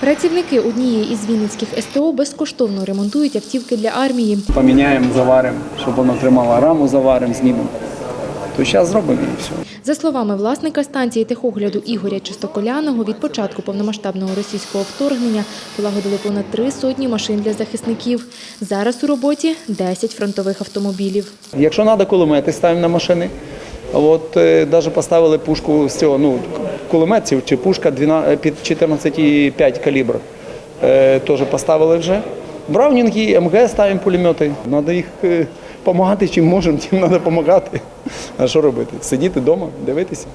Працівники однієї із вінницьких СТО безкоштовно ремонтують автівки для армії. Поміняємо, заваримо, щоб воно тримало раму, заваримо, знімемо. То зараз зробимо і все. За словами власника станції техогляду Ігоря Чистоколяного, від початку повномасштабного російського вторгнення полагодили понад три сотні машин для захисників. Зараз у роботі 10 фронтових автомобілів. Якщо треба, кулемети ставимо на машини. От навіть поставили пушку з цього, ну, кулеметців чи пушка під 14,5 калібр. Е, теж поставили вже. Браунінги, МГ ставимо пулемети. Треба їх допомагати, чим можемо, тим треба допомагати. А що робити? Сидіти вдома, дивитися.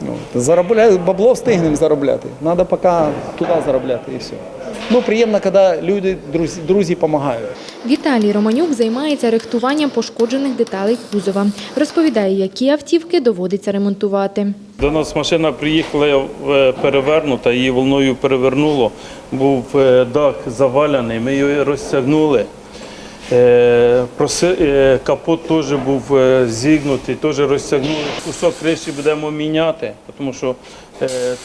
Ну, заробляти, бабло встигнемо заробляти. Треба поки туди заробляти і все. Ну, приємно, коли люди, друзі, друзі допомагають. Віталій Романюк займається рихтуванням пошкоджених деталей кузова. Розповідає, які автівки доводиться ремонтувати. До нас машина приїхала е, перевернута, її волною перевернуло. Був е, дах завалений, ми його розтягнули. Е, Капот теж був зігнутий, теж розтягнули. Кусок криші будемо міняти, тому що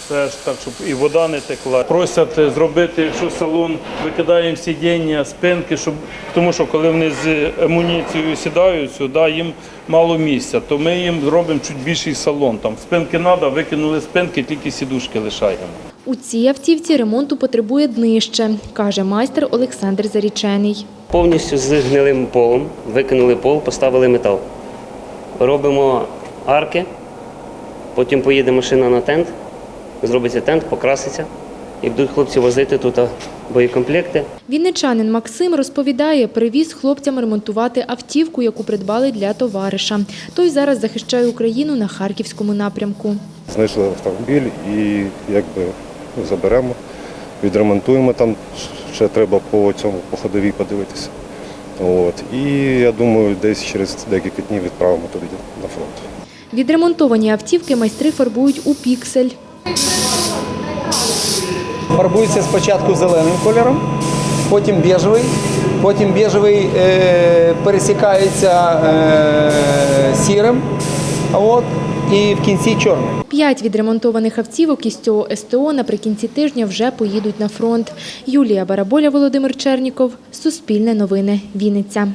це ж так, щоб і вода не текла. Просять е, зробити, якщо салон викидаємо сидіння, спинки, щоб тому що коли вони з амуніцією сідають сюди, їм мало місця, то ми їм зробимо чуть більший салон. Там спинки треба, викинули спинки, тільки сідушки лишаємо. У цій автівці ремонту потребує днище, каже майстер Олександр Зарічений. Повністю з гнилим полом, викинули пол, поставили метал. Робимо арки, потім поїде машина на тент, зробиться тент, покраситься і будуть хлопці возити тут боєкомплекти. Вінничанин Максим розповідає, привіз хлопцям ремонтувати автівку, яку придбали для товариша. Той зараз захищає Україну на харківському напрямку. Знайшли автомобіль і якби ну, заберемо, відремонтуємо там. Ще треба по цьому по ходовій подивитися. От. І я думаю, десь через декілька днів відправимо туди на фронт. Відремонтовані автівки майстри фарбують у піксель. Фарбується спочатку зеленим кольором, потім біжевий, потім біжевий е, пересікається е, сірим, от, і в кінці чорний. П'ять відремонтованих автівок із цього СТО наприкінці тижня вже поїдуть на фронт. Юлія Бараболя, Володимир Черніков. Суспільне новини. Вінниця.